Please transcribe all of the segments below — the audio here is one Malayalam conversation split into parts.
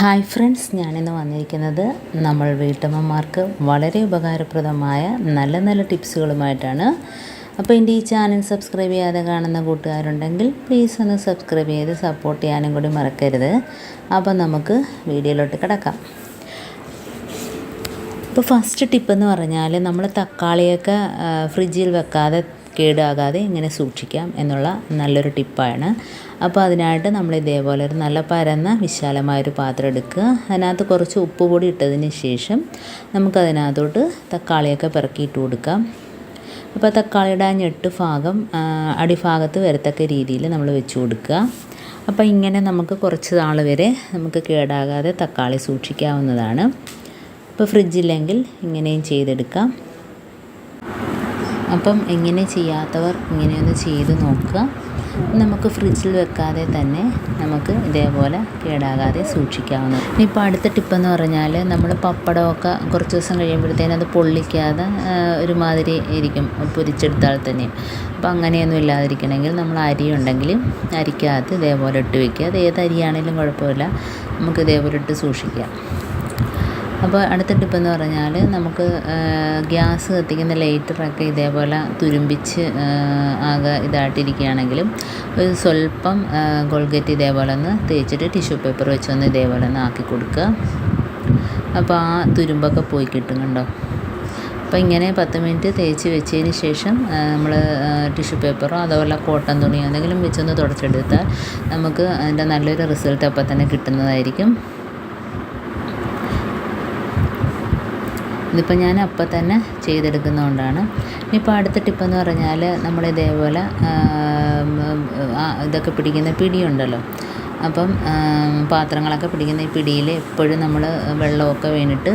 ഹായ് ഫ്രണ്ട്സ് ഞാനിന്ന് വന്നിരിക്കുന്നത് നമ്മൾ വീട്ടമ്മമാർക്ക് വളരെ ഉപകാരപ്രദമായ നല്ല നല്ല ടിപ്സുകളുമായിട്ടാണ്. അപ്പോൾ എന്റെ ഈ ചാനൽ സബ്സ്ക്രൈബ് ചെയ്യാതെ കാണുന്ന കൂട്ടുകാരുണ്ടെങ്കിൽ പ്ലീസ് ഒന്ന് സബ്സ്ക്രൈബ് ചെയ്ത് സപ്പോർട്ട് ചെയ്യാനും കൂടി മറക്കരുത്. അപ്പോൾ നമുക്ക് വീഡിയോയിലോട്ട് കിടക്കാം. ഇപ്പോൾ ഫസ്റ്റ് ടിപ്പ് എന്ന് പറഞ്ഞാൽ നമ്മൾ തക്കാളിയൊക്കെ ഫ്രിഡ്ജിൽ വെക്കാതെ കേടാകാതെ ഇങ്ങനെ സൂക്ഷിക്കാം എന്നുള്ള നല്ലൊരു ടിപ്പാണ്. അപ്പോൾ അതിനായിട്ട് നമ്മൾ ഇതേപോലെ ഒരു നല്ല പരന്ന വിശാലമായൊരു പാത്രം എടുക്കുക. അതിനകത്ത് കുറച്ച് ഉപ്പ് പൊടി ഇട്ടതിന് ശേഷം നമുക്കതിനകത്തോട്ട് തക്കാളിയൊക്കെ പിറക്കിയിട്ട് കൊടുക്കാം. അപ്പോൾ തക്കാളിയുടെ ആ ഞെട്ട് ഭാഗം അടിഭാഗത്ത് വരത്തക്ക രീതിയിൽ നമ്മൾ വെച്ച് കൊടുക്കുക. അപ്പോൾ ഇങ്ങനെ നമുക്ക് കുറച്ച് നാൾ വരെ നമുക്ക് കേടാകാതെ തക്കാളി സൂക്ഷിക്കാവുന്നതാണ്. ഇപ്പോൾ ഫ്രിഡ്ജില്ലെങ്കിൽ ഇങ്ങനെയും ചെയ്തെടുക്കാം. അപ്പം ഇങ്ങനെ ചെയ്യാത്തവർ ഇങ്ങനെയൊന്ന് ചെയ്ത് നോക്കുക. നമുക്ക് ഫ്രിഡ്ജിൽ വെക്കാതെ തന്നെ നമുക്ക് ഇതേപോലെ കേടാകാതെ സൂക്ഷിക്കാവുന്നത് ഇനിയിപ്പോൾ അടുത്ത ടിപ്പെന്ന് പറഞ്ഞാൽ നമ്മൾ പപ്പടമൊക്കെ കുറച്ച് ദിവസം കഴിയുമ്പോഴത്തേനും അത് പൊള്ളിക്കാതെ ഒരുമാതിരി ഇരിക്കും. പൊരിച്ചെടുത്താൽ തന്നെയും. അപ്പോൾ അങ്ങനെയൊന്നും ഇല്ലാതിരിക്കണമെങ്കിൽ നമ്മൾ അരി ഉണ്ടെങ്കിൽ അരിക്കകത്ത് ഇതേപോലെ ഇട്ട് വയ്ക്കുക അത് ഏത് അരിയാണെങ്കിലും കുഴപ്പമില്ല. നമുക്ക് ഇതേപോലെ ഇട്ട് സൂക്ഷിക്കാം. അപ്പോൾ അടുത്ത ടിപ്പെന്ന് പറഞ്ഞാൽ നമുക്ക് ഗ്യാസ് കത്തിക്കുന്ന ലൈറ്ററൊക്കെ ഇതേപോലെ തുരുമ്പിച്ച് ആകെ ഇതായിട്ടിരിക്കുകയാണെങ്കിലും ഒരു സ്വല്പം ഗോൾഗേറ്റ് ഇതേപോലെ ഒന്ന് തേച്ചിട്ട് ടിഷ്യൂ പേപ്പർ വെച്ചൊന്ന് ഇതേപോലെ ഒന്ന് ആക്കി കൊടുക്കുക. അപ്പോൾ ആ തുരുമ്പൊക്കെ പോയി കിട്ടും കണ്ടോ അപ്പോൾ ഇങ്ങനെ പത്ത് മിനിറ്റ് തേച്ച് വെച്ചതിന് ശേഷം നമ്മൾ ടിഷ്യൂ പേപ്പറോ അതുപോലെ കോട്ടൺ തുണിയോ എന്തെങ്കിലും വെച്ചൊന്ന് തുടച്ചെടുത്താൽ നമുക്ക് അതിന്റെ നല്ലൊരു റിസൾട്ട് അപ്പോൾ തന്നെ കിട്ടുന്നതായിരിക്കും. ഇതിപ്പോൾ ഞാൻ അപ്പം തന്നെ ചെയ്തെടുക്കുന്നതുകൊണ്ടാണ് ഇനിയിപ്പോൾ അടുത്ത ടിപ്പെന്ന് പറഞ്ഞാൽ നമ്മൾ ഇതേപോലെ ഇതൊക്കെ പിടിക്കുന്ന പിടിയുണ്ടല്ലോ. അപ്പം പാത്രങ്ങളൊക്കെ പിടിക്കുന്ന ഈ പിടിയിൽ എപ്പോഴും നമ്മൾ വെള്ളമൊക്കെ വീണിട്ട്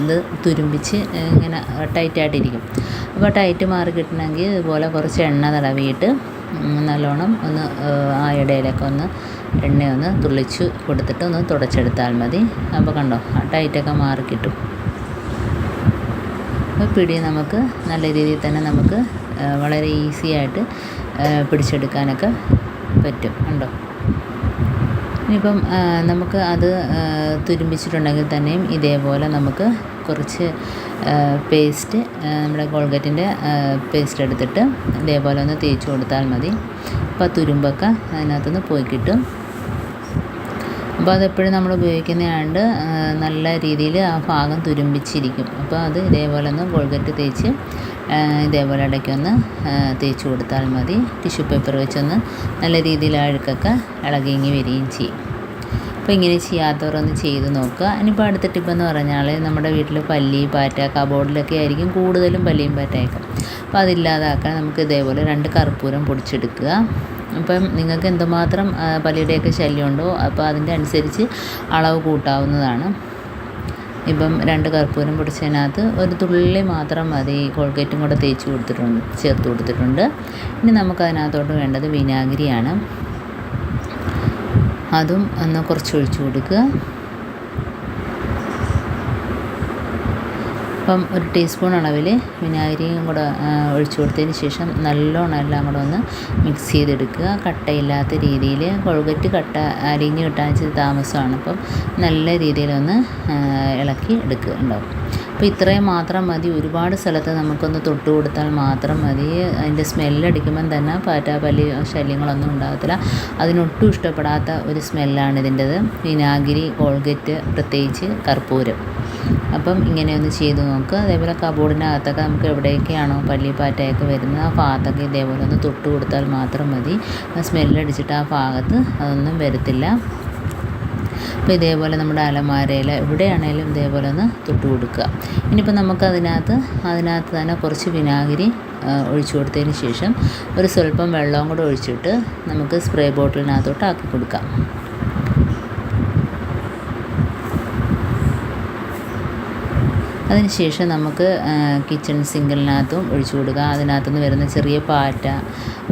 ഇത് തുരുമ്പിച്ച് ഇങ്ങനെ ടൈറ്റായിട്ടിരിക്കും. അപ്പോൾ ടൈറ്റ് മാറി കിട്ടണമെങ്കിൽ ഇതുപോലെ കുറച്ച് എണ്ണ തടവിയിട്ട് നല്ലോണം ഒന്ന് ആ, ഇടയിലൊക്കെ ഒന്ന് എണ്ണയൊന്ന് തുള്ളിച്ച് കൊടുത്തിട്ട് ഒന്ന് തുടച്ചെടുത്താൽ മതി. അപ്പോൾ കണ്ടോ ടൈറ്റൊക്കെ മാറി കിട്ടും. പിടി നമുക്ക് നല്ല രീതിയിൽ തന്നെ നമുക്ക് വളരെ ഈസി ആയിട്ട് പിടിച്ചെടുക്കാനൊക്കെ പറ്റും. ഉണ്ടോ? ഇനിയിപ്പം നമുക്ക് അത് തുരുമ്പിച്ചിട്ടുണ്ടെങ്കിൽ തന്നെയും ഇതേപോലെ നമുക്ക് കുറച്ച് പേസ്റ്റ് നമ്മുടെ കോൾഗേറ്റിന്റെ പേസ്റ്റ് എടുത്തിട്ട് ഇതേപോലെ ഒന്ന് തേച്ച് കൊടുത്താൽ മതി. അപ്പോൾ തുരുമ്പൊക്കെ അതിനകത്തുനിന്ന് പോയി കിട്ടും. അപ്പോൾ അതെപ്പോഴും നമ്മൾ ഉപയോഗിക്കുന്നതാണ്ട് നല്ല രീതിയിൽ ആ ഭാഗം തുരുമ്പിച്ചിരിക്കും. അപ്പോൾ അത് ഇതേപോലെ ഒന്ന് കോൾഗേറ്റ് തേച്ച് ഇതേപോലെ ഇടയ്ക്കൊന്ന് തേച്ച് കൊടുത്താൽ മതി. ടിഷ്യൂ പേപ്പർ വെച്ചൊന്ന് നല്ല രീതിയിൽ അഴുക്കൊക്കെ ഇളകിങ്ങി വരികയും ചെയ്യും. അപ്പോൾ ഇങ്ങനെ ചെയ്യാത്തവരൊന്ന് ചെയ്ത് നോക്കുക. ഇനിയിപ്പോൾ അടുത്ത ടിപ്പെന്ന് പറഞ്ഞാൽ നമ്മുടെ വീട്ടിൽ പല്ലി പാറ്റ കബോർഡിലൊക്കെ ആയിരിക്കും കൂടുതലും പല്ലിയും പാറ്റയൊക്കെ അപ്പോൾ അതില്ലാതാക്കാൻ നമുക്ക് ഇതേപോലെ രണ്ട് കർപ്പൂരം പൊടിച്ചെടുക്കുക. അപ്പം നിങ്ങൾക്ക് എന്തുമാത്രം പല്ലിയുടെയൊക്കെ ശല്യമുണ്ടോ അപ്പോൾ അതിന്റെ അനുസരിച്ച് അളവ് കൂട്ടാവുന്നതാണ്. ഇപ്പം രണ്ട് കർപ്പൂരം പൊടിച്ചതിനകത്ത് ഒരു തുള്ളി മാത്രം മതി. കോൾഗേറ്റും കൂടെ തേച്ച് കൊടുത്തിട്ടുണ്ട് ചേർത്ത് കൊടുത്തിട്ടുണ്ട്. ഇനി നമുക്കതിനകത്തോട്ട് വേണ്ടത് വിനാഗിരിയാണ്. അതും ഒന്ന് കുറച്ച് ഒഴിച്ചു കൊടുക്കുക. അപ്പം ഒരു ടീസ്പൂൺ അളവിൽ വിനാഗിരിയും കൂടെ ഒഴിച്ചു കൊടുത്തതിന് ശേഷം നല്ലോണം എല്ലാം കൂടെ ഒന്ന് മിക്സ് ചെയ്തെടുക്കുക. കട്ടയില്ലാത്ത രീതിയിൽ കൊഴുകറ്റ് കട്ട അരിഞ്ഞ് കിട്ടാൻ താമസമാണ്. അപ്പം നല്ല രീതിയിലൊന്ന് ഇളക്കി എടുക്കുക അപ്പോൾ ഇത്രയും മാത്രം മതി. ഒരുപാട് സ്ഥലത്ത് നമുക്കൊന്ന് തൊട്ട് കൊടുത്താൽ മാത്രം മതി. അതിന്റെ സ്മെല്ലടിക്കുമ്പം തന്നെ പാറ്റാപ്പല്ലി ശല്യങ്ങളൊന്നും ഉണ്ടാകത്തില്ല. അതിനൊട്ടും ഇഷ്ടപ്പെടാത്ത ഒരു സ്മെല്ലാണ് ഇതിന്റെത്. വിനാഗിരി കോൾഗേറ്റ് പ്രത്യേകിച്ച് കർപ്പൂരം. അപ്പം ഇങ്ങനെ ഒന്ന് ചെയ്ത് നോക്കുക അതേപോലെ കബോർഡിനകത്തൊക്കെ നമുക്ക് എവിടെയൊക്കെയാണോ പല്ലിപ്പാറ്റയൊക്കെ വരുന്നത് ആ ഭാഗത്തൊക്കെ ഇതേപോലെ ഒന്ന് തൊട്ട് കൊടുത്താൽ മാത്രം മതി. ആ സ്മെല്ലടിച്ചിട്ട് ആ ഭാഗത്ത് അതൊന്നും വരത്തില്ല. അപ്പോൾ ഇതേപോലെ നമ്മുടെ അലമാരയിൽ എവിടെയാണേലും ഇതേപോലെ ഒന്ന് തൊട്ട് കൊടുക്കുക. ഇനിയിപ്പോൾ നമുക്ക് അതിനകത്ത് തന്നെ കുറച്ച് വിനാഗിരി ഒഴിച്ചു കൊടുത്തതിന് ശേഷം ഒരു സ്വല്പം വെള്ളവും കൂടെ ഒഴിച്ചിട്ട് നമുക്ക് സ്പ്രേ ബോട്ടിലിനകത്തോട്ട് ആക്കി കൊടുക്കാം. അതിനുശേഷം നമുക്ക് കിച്ചൺ സിങ്കിളിനകത്തും ഒഴിച്ചു കൊടുക്കുക. അതിനകത്തുനിന്ന് വരുന്ന ചെറിയ പാറ്റ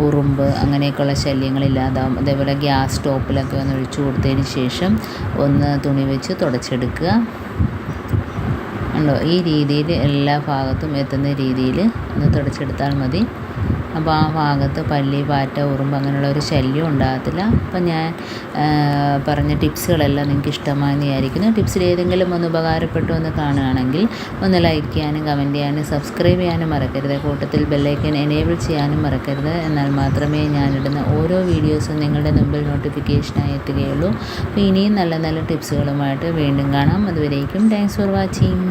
ഉറുമ്പ് അങ്ങനെയൊക്കെയുള്ള ശല്യങ്ങൾ ഇല്ലാതാവും. അതേപോലെ ഗ്യാസ് സ്റ്റോപ്പിലൊക്കെ ഒന്ന് ഒഴിച്ചു കൊടുത്തതിന് ശേഷം ഒന്ന് തുണി വെച്ച് തുടച്ചെടുക്കുക. ഉണ്ടോ ഈ രീതിയിൽ എല്ലാ ഭാഗത്തും എത്തുന്ന രീതിയിൽ ഒന്ന് തുടച്ചെടുത്താൽ മതി. അപ്പോൾ ആ ഭാഗത്ത് പല്ലി പാറ്റ ഉറുമ്പ് അങ്ങനെയുള്ള ഒരു ശല്യം ഉണ്ടാകത്തില്ല. അപ്പം ഞാൻ പറഞ്ഞ ടിപ്സുകളെല്ലാം നിങ്ങൾക്ക് ഇഷ്ടമായെന്ന് വിചാരിക്കുന്നു. ടിപ്സിൽ ഏതെങ്കിലും ഒന്ന് ഉപകാരപ്പെട്ടു എന്ന് കാണുകയാണെങ്കിൽ ഒന്ന് ലൈക്ക് ചെയ്യാനും കമന്റ് ചെയ്യാനും സബ്സ്ക്രൈബ് ചെയ്യാനും മറക്കരുത്. കൂട്ടത്തിൽ ബെല്ലൈക്കൻ എനേബിൾ ചെയ്യാനും മറക്കരുത്. എന്നാൽ മാത്രമേ ഞാനിടുന്ന ഓരോ വീഡിയോസും നിങ്ങളുടെ മുമ്പിൽ നോട്ടിഫിക്കേഷനായി എത്തുകയുള്ളൂ. അപ്പോൾ ഇനിയും നല്ല നല്ല ടിപ്സുകളുമായിട്ട് വീണ്ടും കാണാം. അതുവരേക്കും താങ്ക്സ് ഫോർ വാച്ചിങ്